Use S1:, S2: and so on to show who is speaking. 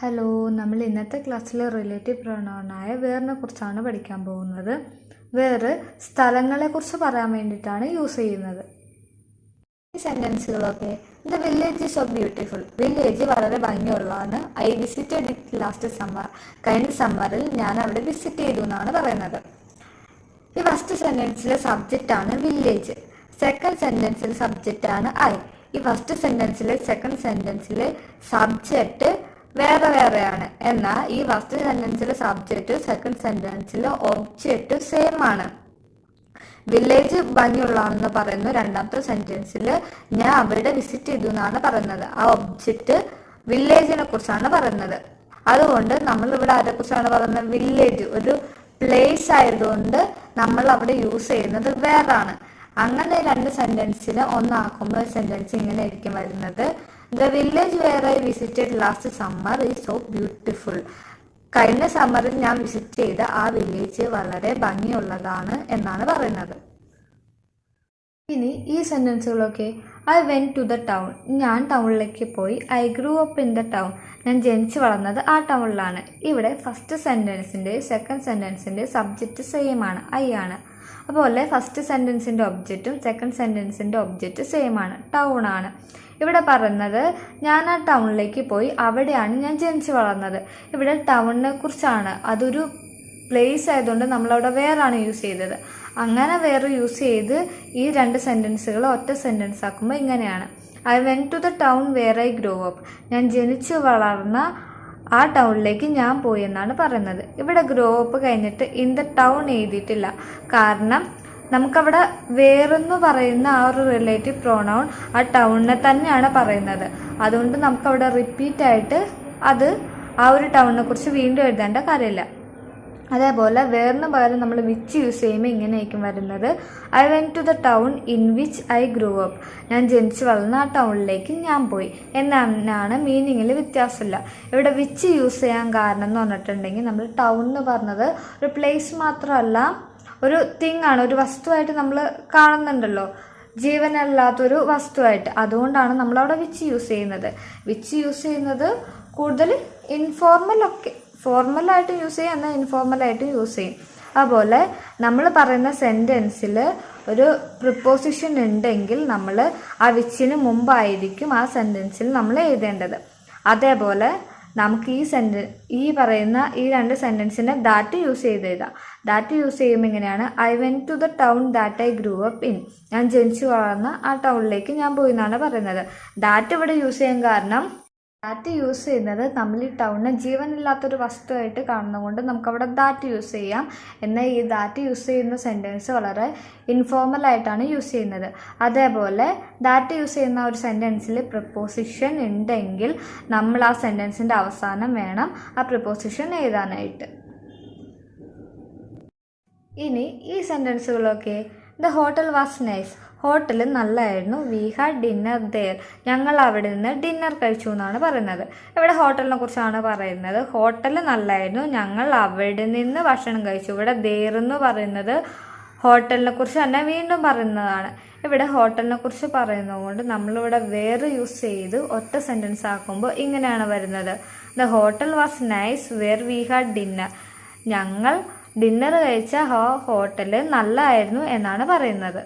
S1: Hello നമ്മൾ ഇന്നത്തെ ക്ലാസ്സിൽ റിലേറ്റീവ് പ്രൊണൗണായ വേറിനെ കുറിച്ചാണ് പഠിക്കാൻ പോകുന്നത്. വേറ് സ്ഥലങ്ങളെക്കുറിച്ച് പറയാൻ വേണ്ടിയിട്ടാണ് യൂസ് ചെയ്യുന്നത്. ഈ സെന്റൻസുകളൊക്കെ the village is so beautiful village വളരെ ഭംഗിയുള്ളതാണ്. I visited it last summer കഴിഞ്ഞ സമ്മറിൽ ഞാൻ അവിടെ വിസിറ്റ് ചെയ്തു എന്നാണ് പറയുന്നത്. ഈ ഫസ്റ്റ് സെന്റൻസിലെ സബ്ജക്റ്റ് ആണ് വില്ലേജ് സെക്കൻഡ് സെന്റൻസിലെ സബ്ജക്റ്റ് ആണ് ഐ ഈ ഫസ്റ്റ് സെന്റൻസിലെ സെക്കൻഡ് സെന്റൻസിലെ സബ്ജക്റ്റ് വേറെ വേറെയാണ്. എന്നാൽ ഈ ഫസ്റ്റ് സെന്റൻസിലെ സബ്ജക്റ്റ് സെക്കൻഡ് സെന്റൻസിലെ ഒബ്ജക്റ്റ് സെയിം ആണ്. വില്ലേജ് ഭംഗിയുള്ളതാണെന്ന് പറയുന്നു രണ്ടാമത്തെ സെന്റൻസിൽ ഞാൻ അവിടെ വിസിറ്റ് ചെയ്തു എന്നാണ് പറയുന്നത്. ആ ഒബ്ജക്റ്റ് വില്ലേജിനെ കുറിച്ചാണ് പറയുന്നത്. അതുകൊണ്ട് നമ്മൾ ഇവിടെ ആരെ കുറിച്ചാണ് പറയുന്നത്? വില്ലേജ് ഒരു പ്ലേസ് ആയതുകൊണ്ട് നമ്മൾ അവിടെ യൂസ് ചെയ്യുന്നത് വേറാണ്. അങ്ങനെ രണ്ട് സെന്റൻസിൽ ഒന്നാക്കുമ്പോൾ സെന്റൻസ് ഇങ്ങനെ ആയിരിക്കും വരുന്നത്. The village where I visited last summer is so beautiful കഴിഞ്ഞ സമ്മറിൽ ഞാൻ വിസിറ്റ് ചെയ്ത ആ വില്ലേജ് വളരെ ഭംഗിയുള്ളതാണ് എന്നാണ് പറയുന്നത്. ഇനി ഈ സെന്റൻസുകളൊക്കെ I went to the town ഞാൻ ടൗണിലേക്ക് പോയി. I grew up in the town ഞാൻ ജനിച്ചു വളർന്നത് ആ ടൗണിലാണ് ഇവിടെ ഫസ്റ്റ് സെന്റൻസിന്റെ സെക്കൻഡ് സെന്റൻസിന്റെ സബ്ജക്റ്റ് സെയിം ആണ്. ഐ ആണ്. അതുപോലെ ഫസ്റ്റ് സെന്റൻസിന്റെ ഒബ്ജക്റ്റും സെക്കൻഡ് സെന്റൻസിന്റെ ഒബ്ജക്റ്റ് സെയിം ആണ്. ടൗൺ ആണ്. ഇവിടെ പറയുന്നത് ഞാൻ ആ ടൗണിലേക്ക് പോയി അവിടെയാണ് ഞാൻ ജനിച്ചു വളർന്നത്. ഇവിടെ ടൗണിനെ കുറിച്ചാണ്. അതൊരു പ്ലേസ് ആയതുകൊണ്ട് നമ്മളവിടെ വേറാണ് യൂസ് ചെയ്തത്. അങ്ങനെ വേറെ യൂസ് ചെയ്ത് ഈ രണ്ട് സെന്റൻസുകൾ ഒറ്റ സെന്റൻസ് ആക്കുമ്പോൾ ഇങ്ങനെയാണ്. I went to the town where I grow up ഞാൻ ജനിച്ചു വളർന്ന ആ ടൗണിലേക്ക് ഞാൻ പോയി എന്നാണ് പറയുന്നത്. ഇവിടെ ഗ്രോ അപ്പ് കഴിഞ്ഞിട്ട് ഇൻ ദ ടൗൺ എഴുതിയിട്ടില്ല. കാരണം നമുക്കവിടെ വേറെന്ന് പറയുന്ന ആ ഒരു റിലേറ്റീവ് പ്രോണൗൺ ആ ടൗണിനെ തന്നെയാണ് പറയുന്നത്. അതുകൊണ്ട് നമുക്കവിടെ റിപ്പീറ്റ് ആയിട്ട് അത് ആ ഒരു ടൗണിനെ കുറിച്ച് വീണ്ടും എഴുതേണ്ട കാര്യമില്ല. അതേപോലെ വേറിന് പകരം നമ്മൾ വിച്ച് യൂസ് ചെയ്യുമ്പോൾ ഇങ്ങനെയായിരിക്കും വരുന്നത്. I went to the town in which I grew up ഞാൻ ജനിച്ചു വളർന്ന ആ ടൗണിലേക്ക് ഞാൻ പോയി. എന്നാണ് മീനിങ്ങിൽ വ്യത്യാസമില്ല. ഇവിടെ വിച്ച് യൂസ് ചെയ്യാൻ കാരണം എന്ന് പറഞ്ഞിട്ടുണ്ടെങ്കിൽ നമ്മൾ ടൗൺ എന്ന് പറഞ്ഞത് ഒരു പ്ലേസ് മാത്രമല്ല ഒരു തിങ് ആണ് ഒരു വസ്തുവായിട്ട് നമ്മൾ കാണുന്നുണ്ടല്ലോ. ജീവനല്ലാത്തൊരു വസ്തുവായിട്ട്. അതുകൊണ്ടാണ് നമ്മൾ നമ്മളവിടെ വിച്ച് യൂസ് ചെയ്യുന്നത്. വിച്ച് യൂസ് ചെയ്യുന്നത് കൂടുതൽ ഇൻഫോർമൽ ഒക്കെ. ഫോർമലായിട്ട് യൂസ് ചെയ്യും എന്നാൽ ഇൻഫോർമലായിട്ട് യൂസ് ചെയ്യും. അതുപോലെ നമ്മൾ പറയുന്ന സെന്റൻസിൽ ഒരു പ്രിപ്പോസിഷൻ ഉണ്ടെങ്കിൽ നമ്മൾ ആ വിച്ചിന് മുമ്പായിരിക്കും ആ സെന്റൻസിൽ നമ്മൾ എഴുതേണ്ടത്. അതേപോലെ നമുക്ക് ഈ സെന്റ ഈ പറയുന്ന ഈ രണ്ട് സെന്റൻസിനെ ദാറ്റ് യൂസ് ചെയ്ത് എഴുതാം ദാറ്റ് യൂസ് ചെയ്യുമ്പോൾ ഇങ്ങനെയാണ് I went to the town that I grew up in ഞാൻ ജനിച്ചു വളർന്ന ആ ടൗണിലേക്ക് ഞാൻ പോയി എന്നാണ് പറയുന്നത്. ദാറ്റ് ഇവിടെ യൂസ് ചെയ്യാൻ കാരണം ദാറ്റ് യൂസ് ചെയ്യുന്നത് നമ്മൾ ഈ ടൗണിന് ജീവനില്ലാത്തൊരു വസ്തുവായിട്ട് കാണുന്നതുകൊണ്ട് നമുക്കവിടെ ദാറ്റ് യൂസ് ചെയ്യാം. എന്നാൽ ഈ ദാറ്റ് യൂസ് ചെയ്യുന്ന സെന്റൻസ് വളരെ ഇൻഫോർമൽ ആയിട്ടാണ് യൂസ് ചെയ്യുന്നത്. അതേപോലെ ദാറ്റ് യൂസ് ചെയ്യുന്ന ഒരു സെന്റൻസിൽ പ്രിപ്പോസിഷൻ ഉണ്ടെങ്കിൽ നമ്മൾ ആ സെന്റൻസിന്റെ അവസാനം വേണം ആ പ്രിപ്പോസിഷൻ എഴുതാനായിട്ട്. ഇനി ഈ സെന്റൻസുകളൊക്കെ the hotel was nice hotel നല്ലതായിരുന്നു വി ഹാഡ് ഡിന്നർ ദേർ ഞങ്ങൾ അവിടെ നിന്ന് ഡിന്നർ കഴിച്ചു എന്നാണ് പറയുന്നത്. ഇവിടെ ഹോട്ടലിനെ കുറിച്ചാണ് പറയുന്നത്. ഹോട്ടൽ നല്ലതായിരുന്നു ഞങ്ങൾ അവിടെ നിന്ന് ഭക്ഷണം കഴിച്ചു. ഇവിടെ ദെയർ എന്ന് പറയുന്നത് ഹോട്ടലിനെ കുറിച്ച് തന്നെ വീണ്ടും പറയുന്നതാണ്. ഇവിടെ ഹോട്ടലിനെ കുറിച്ച് പറയുന്നതുകൊണ്ട് നമ്മളിവിടെ വേറെ യൂസ് ചെയ്ത് ഒറ്റ സെന്റൻസ് ആക്കുമ്പോൾ ഇങ്ങനെയാണ് വരുന്നത്. The hotel was nice where we had dinner ഞങ്ങൾ ഡിന്നർ കഴിച്ച ഹോട്ടൽ നല്ലതായിരുന്നു എന്നാണ് പറയുന്നത്.